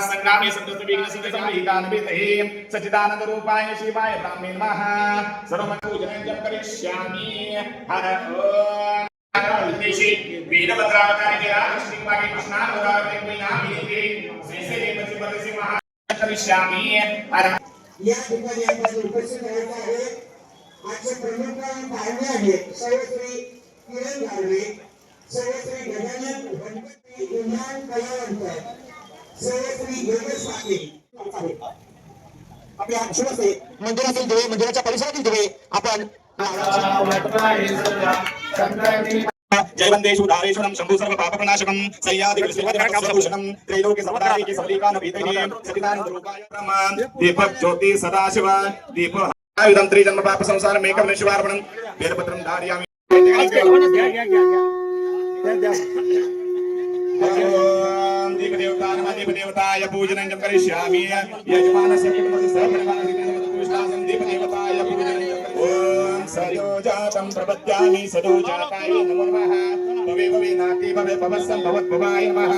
संग्रामे संग्रामे सचिदानंद रूपाय शिवाय ब्राह्मे नमः. सर्वपूजनं करिष्यामि. हर ओम. विदेशी वीरभद्रावतारे राजश्रीवागे कृष्णावतारे मीनामिते श्रीश्री देवसी महा करिष्यामि. हर या ठिकाणी आपण उपस्थित आजचे प्रमुख पाहुणे आहेत. सर्वश्री किरण गाडवे सर्वश्री गजानन गणपती इम्रान कलावंत सर्वश्री योगेश पाटील आपल्या शुभसे मंदिरातील दिवे मंदिराच्या परिसरातील दिवे आपण जयवंदेषु धारेश्वरं शम्भु सर्व पाप प्रणाशकं सय्यादिविश्वभूषणं त्रैलोक्य समदायिके सबलीकान भीतये सतिदान रूपाय ब्रह्म दीपक ज्योति सदाशिव दीप आयुधं त्रिजन्म पाप संसार मेकं शिवार्पणं वेदपत्रं धारयामि। दीपदेवताय पूजनं च करिष्यामि यजमानस्य कुटुम्बस्य सर्वपरिवारं दीपदेवताय पूजनं च करिष्यामि। ओम सयोजातं प्रपद्यामि सदोजाताय नमो नमः भवे भवे नाति भवे भवस्सं भवद्भवाय नमः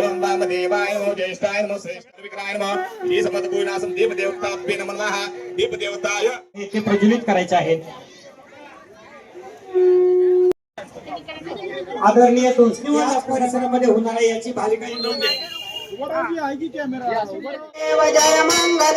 ॐ वामदेवाय नमो ज्येष्ठाय नमो श्रेष्ठविक्राय नमो नमः हे समदपूर्णासं दीपदेवताभ्ये नमो नमः दीपदेवताय ते प्रज्वलित करायचे आहे आदरणीय परिसरामध्ये होणाऱ्या याची भाविकांनी नोंद घ्या. जय मंगल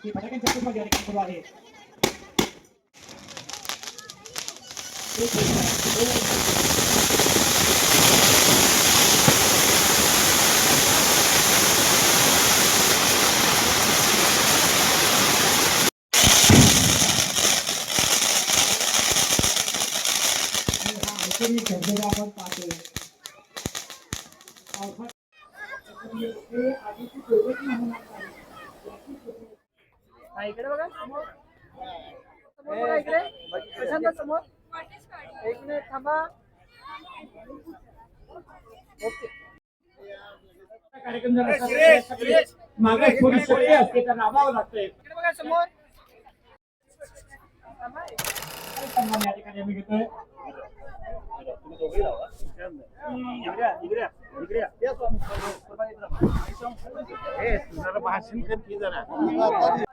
या परिसरात. अतिशय सुंदर अतिशय सुंदर अशी ही फटाक्यांच्या कुटुंबाची आणि सुरू आहे आणि हा आणखी धबधबा आपण पाहतोय पावसात हे. इकडे बघा समोर. समोर बघा इकडे. प्रशांत समोर. एक मिनिट थांबा. ओके. कार्यक्रम जर मागे थोडी शक्ती असते तर राबावं लागतंय. इकडे बघा समोर. या ठिकाणी आम्ही घेतोय. तर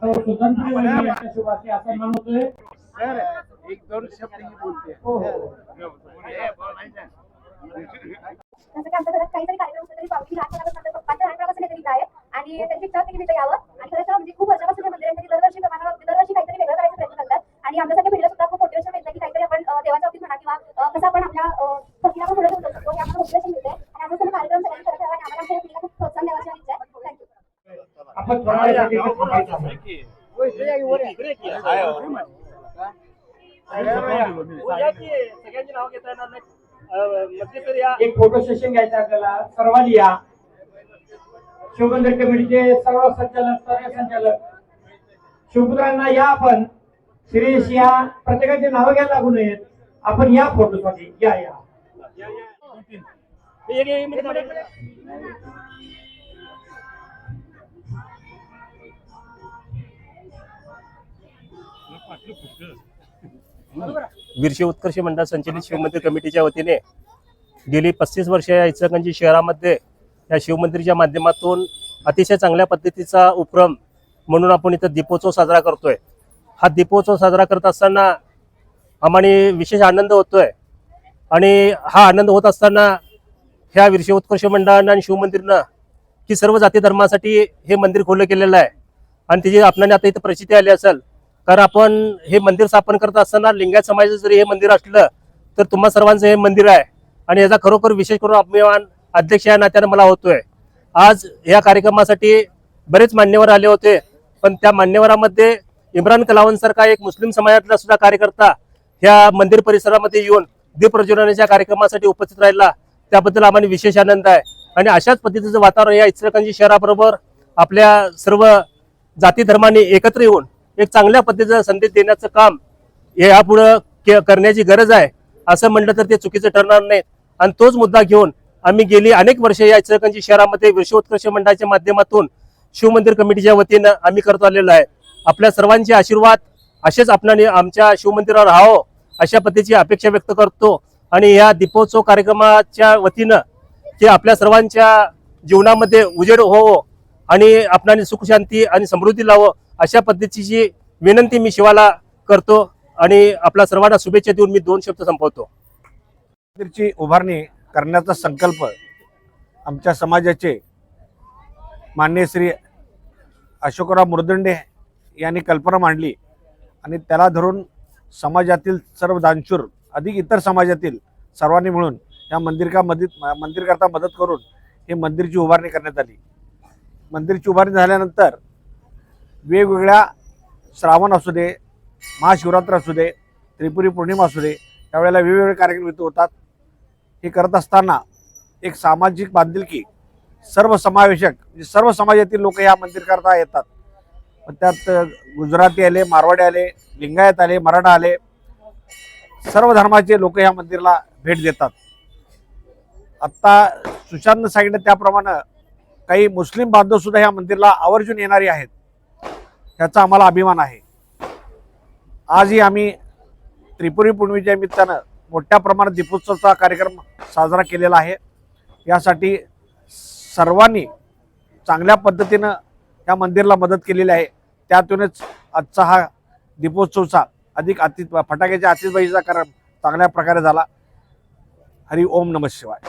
शुभाशी असा एक दोन शब्द ही बोलते. हो हो. घरात काहीतरी कार्यक्रम तरी लहान मुलापासून पप्पांच्या लहानपणापासून इथं आहेत आणि त्यांची इच्छा होती की मी इथं यावं आणि म्हणजे खूप वर्षापासून हे मंदिर आहे. त्यांनी दरवर्षी प्रमाणावर दरवर्षी काहीतरी वेगळं करायचा प्रयत्न करतात. आणि आमच्यासाठी पिढीला सुद्धा खूप मोटिवेशन मिळतं की काहीतरी आपण देवाच्या बाबतीत म्हणा किंवा कसं आपण आपल्या पुढे शकतो. हे आम्हाला मोटिवेशन मिळते आणि सर्व कार्यक्रम सगळ्यांनी करत राहावा आणि आम्हाला आमच्या पिढीला खूप प्रोत्साहन द्यावाची इच्छा आहे. थँक्यू आपण थोडा वेळासाठी इथे थांबायचं आहे. सगळ्यांची नाव घेता येणार नाही अं, मध्यंतरी या. एक फोटो सेशन घ्यायचं आपल्याला. सर्वांनी या. शिवबंधर कमिटीचे सर्व संचालक सर्व संचालक. शिवपुत्रांना या आपण. श्री या. प्रत्येकाची नावं घ्यायला लागू नयेत. आपण या फोटोसाठी या या. वीरशे उत्कर्ष मंडळ संचलित शिवमंदिर कमिटीच्या वतीने गेली पस्तीस वर्ष या इचलकरंजी शहरामध्ये या शिवमंदिरच्या माध्यमातून अतिशय चांगल्या पद्धतीचा उपक्रम म्हणून आपण इथं दीपोत्सव साजरा करतोय. हा दीपोत्सव साजरा करत असताना आम्हाला विशेष आनंद होतोय. आणि हा आनंद होत असताना ह्या वीरशे उत्कर्ष मंडळानं आणि शिवमंदिरनं की सर्व जाती धर्मासाठी हे मंदिर खोलं केलेलं आहे. आणि त्याची आपल्याला आता इथं प्रसिद्धी आली असेल कारण आपण हे मंदिर स्थापन करत असताना लिंगायत समाजाचं जरी हे मंदिर असलं तर तुम्हा सर्वांचं हे मंदिर आहे. आणि याचा खरोखर विशेष करून अभिमान अध्यक्ष या नात्यानं मला होतोय. आज या कार्यक्रमासाठी बरेच मान्यवर आले होते पण त्या मान्यवरामध्ये इम्रान कलावंतसारखा एक मुस्लिम समाजातला सुद्धा कार्यकर्ता ह्या मंदिर परिसरामध्ये येऊन दीपप्रज्वलनाच्या कार्यक्रमासाठी उपस्थित राहिला. त्याबद्दल आम्हाला विशेष आनंद आहे. आणि अशाच पद्धतीचं वातावरण या इचलकरंजी शहराबरोबर आपल्या सर्व जाती धर्मांनी एकत्र येऊन एक चांगल्या पद्धतीचा संदेश देण्याचं काम हे यापुढं के- करण्याची गरज आहे. असं म्हटलं तर ते चुकीचं ठरणार नाही आणि तोच मुद्दा घेऊन आम्ही गेली अनेक वर्षे या इचलकरंजी शहरामध्ये विश्वोत्कर्ष मंडळाच्या माध्यमातून शिवमंदिर कमिटीच्या वतीनं आम्ही करत आलेलो आहे. आपल्या सर्वांचे आशीर्वाद असेच आपणाने आमच्या शिवमंदिरावर राहावं अशा पद्धतीची अपेक्षा व्यक्त करतो. आणि या दीपोत्सव कार्यक्रमाच्या वतीनं ते आपल्या सर्वांच्या जीवनामध्ये उजेड होवो आणि आपणाने सुखशांती आणि समृद्धी लावो अशा पद्धतीची विनंती मी शिवाला करतो आणि आपल्या सर्वांना शुभेच्छा देऊन मी दोन शब्द संपवतो. मंदिरची उभारणी करण्याचा संकल्प आमच्या समाजाचे मान्य श्री अशोकराव मुरदंडे यांनी कल्पना मांडली आणि त्याला धरून समाजातील सर्व दानशूर अधिक इतर समाजातील सर्वांनी मिळून या मंदिरका मदत मंदिरकरता मदत करून हे मंदिरची उभारणी करण्यात आली. मंदिरची उभारणी झाल्यानंतर वेगवेगळ्या श्रावण असू दे महाशिवरात्र असू दे त्रिपुरी पौर्णिमा असू दे त्यावेळेला वेगवेगळे कार्यक्रम इथं होतात. हे करत असताना एक सामाजिक बांधिलकी सर्व समावेशक म्हणजे सर्व समाजातील लोक या मंदिरकरता येतात. पण त्यात गुजराती आले मारवाडी आले लिंगायत आले मराठा आले सर्व धर्माचे लोक या मंदिराला भेट देतात. आत्ता सुशांत सांगितलं त्याप्रमाणे काही मुस्लिम बांधव सुद्धा या मंदिराला आवर्जून येणारे आहेत. त्याचा आम्हाला अभिमान आहे. आजही आम्ही त्रिपुरी पौर्णिमेच्या निमित्तानं मोठ्या प्रमाणात दीपोत्सवचा कार्यक्रम साजरा केलेला आहे. यासाठी सर्वांनी चांगल्या पद्धतीनं या मंदिराला मदत केलेली आहे. त्यातूनच आजचा हा दीपोत्सवचा अधिक अति फटाक्याच्या आतिषबाजीचा कार्यक्रम चांगल्या प्रकारे झाला. हरी ओम नम शिवाय.